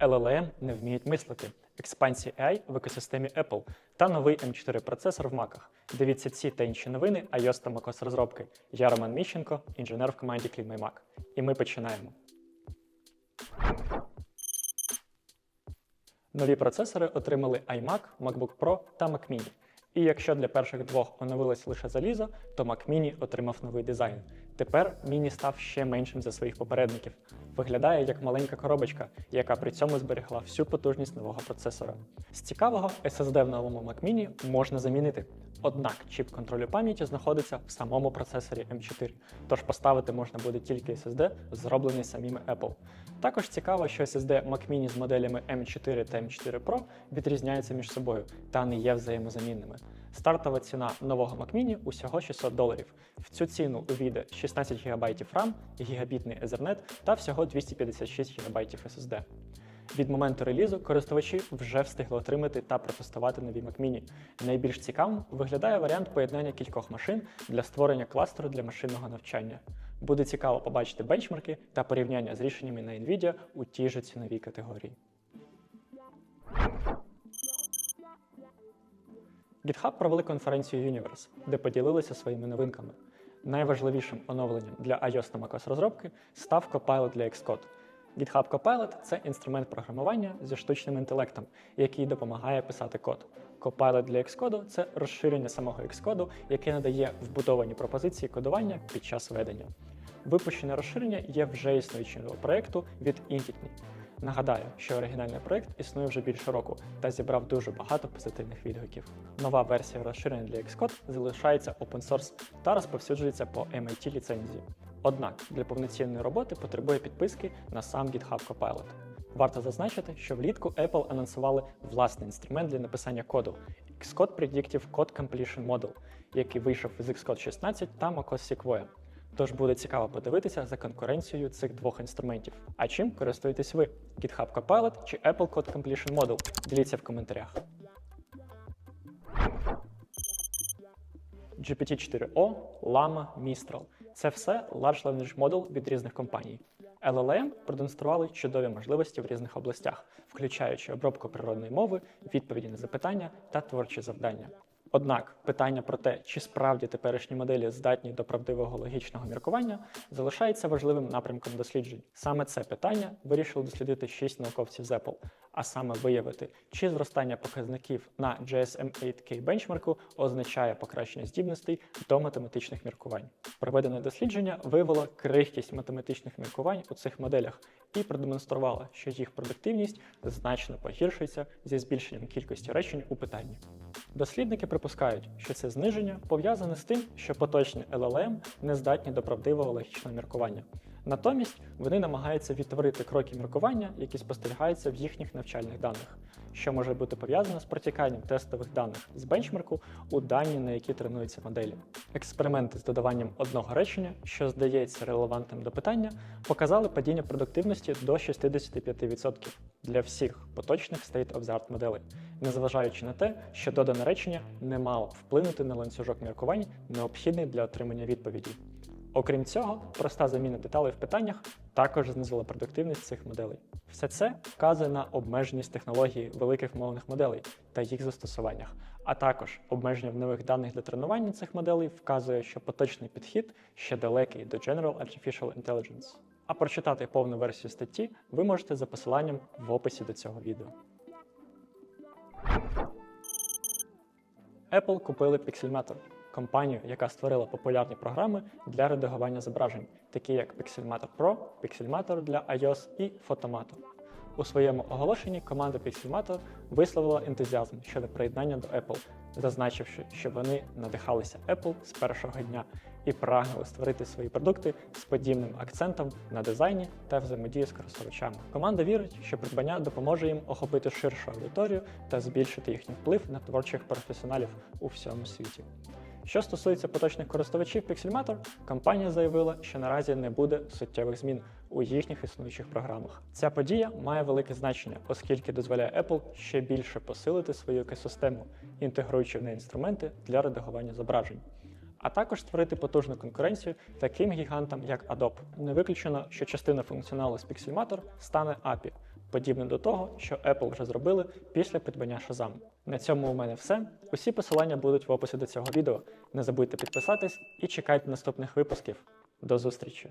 LLM не вміють мислити, експансія AI в екосистемі Apple та новий M4 процесор в Mac. Дивіться ці та інші новини iOS та macOS розробки. Я Роман Міщенко, інженер в команді CleanMyMac. І ми починаємо. Нові процесори отримали iMac, MacBook Pro та Mac Mini. І якщо для перших двох оновилось лише залізо, то Mac Mini отримав новий дизайн. Тепер Mini став ще меншим за своїх попередників. Виглядає як маленька коробочка, яка при цьому зберегла всю потужність нового процесора. З цікавого, SSD в новому Mac Mini можна замінити. Однак чіп контролю пам'яті знаходиться в самому процесорі M4, тож поставити можна буде тільки SSD, зроблений самими Apple. Також цікаво, що SSD Mac Mini з моделями M4 та M4 Pro відрізняються між собою та не є взаємозамінними. Стартова ціна нового Mac Mini усього 600 доларів. В цю ціну увійде 16 ГБ RAM, гігабітний Ethernet та всього 256 ГБ SSD. Від моменту релізу користувачі вже встигли отримати та протестувати нові Mac Mini. Найбільш цікавим виглядає варіант поєднання кількох машин для створення кластеру для машинного навчання. Буде цікаво побачити бенчмарки та порівняння з рішеннями на Nvidia у тій же ціновій категорії. GitHub провели конференцію Universe, де поділилися своїми новинками. Найважливішим оновленням для iOS та macOS розробки став Copilot для Xcode. GitHub Copilot – це інструмент програмування зі штучним інтелектом, який допомагає писати код. Copilot для Xcode – це розширення самого Xcode, яке надає вбудовані пропозиції кодування під час ведення. Випущене розширення є вже існуючим проєкту від Intitney. Нагадаю, що оригінальний проєкт існує вже більше року та зібрав дуже багато позитивних відгуків. Нова версія розширення для Xcode залишається open source та розповсюджується по MIT ліцензії. Однак для повноцінної роботи потребує підписки на сам GitHub Copilot. Варто зазначити, що влітку Apple анонсували власний інструмент для написання коду Xcode Predictive Code Completion Model, який вийшов із Xcode 16 та macOS Sequoia. Тож буде цікаво подивитися за конкуренцією цих двох інструментів. А чим користуєтесь ви? GitHub Copilot чи Apple Code Completion Model? Діліться в коментарях. GPT-4o, Llama, Mistral – це все Large Language Model від різних компаній. LLM продемонстрували чудові можливості в різних областях, включаючи обробку природної мови, відповіді на запитання та творчі завдання. Однак питання про те, чи справді теперішні моделі здатні до правдивого логічного міркування, залишається важливим напрямком досліджень. Саме це питання вирішили дослідити шість науковців Apple, а саме виявити, чи зростання показників на GSM-8K бенчмарку означає покращення здібностей до математичних міркувань. Проведене дослідження виявило крихкість математичних міркувань у цих моделях і продемонструвало, що їх продуктивність значно погіршується зі збільшенням кількості речень у питанні. Дослідники припускають, що це зниження пов'язане з тим, що поточні LLM не здатні до правдивого логічного міркування. Натомість вони намагаються відтворити кроки міркування, які спостерігаються в їхніх навчальних даних, що може бути пов'язано з протіканням тестових даних з бенчмарку у дані, на які тренуються моделі. Експерименти з додаванням одного речення, що здається релевантним до питання, показали падіння продуктивності до 65% для всіх поточних State of the Art моделей, незважаючи на те, що додане речення не мало вплинути на ланцюжок міркувань, необхідний для отримання відповіді. Окрім цього, проста заміна деталей в питаннях також знизила продуктивність цих моделей. Все це вказує на обмеженість технології великих мовних моделей та їх застосуваннях, а також обмеження в нових даних для тренування цих моделей вказує, що поточний підхід ще далекий до General Artificial Intelligence. А прочитати повну версію статті ви можете за посиланням в описі до цього відео. Apple купили Pixelmator – компанію, яка створила популярні програми для редагування зображень, такі як Pixelmator Pro, Pixelmator для iOS і Photomator. У своєму оголошенні команда Pixelmator висловила ентузіазм щодо приєднання до Apple, зазначивши, що вони надихалися Apple з першого дня і прагнули створити свої продукти з подібним акцентом на дизайні та взаємодії з користувачами. Команда вірить, що придбання допоможе їм охопити ширшу аудиторію та збільшити їхній вплив на творчих професіоналів у всьому світі. Що стосується поточних користувачів Pixelmator, компанія заявила, що наразі не буде суттєвих змін у їхніх існуючих програмах. Ця подія має велике значення, оскільки дозволяє Apple ще більше посилити свою екосистему, інтегруючи в неї інструменти для редагування зображень. А також створити потужну конкуренцію таким гігантам, як Adobe. Не виключено, що частина функціоналу з Pixelmator стане API, подібне до того, що Apple вже зробили після придбання Shazam. На цьому у мене все. Усі посилання будуть в описі до цього відео. Не забудьте підписатись і чекайте наступних випусків. До зустрічі!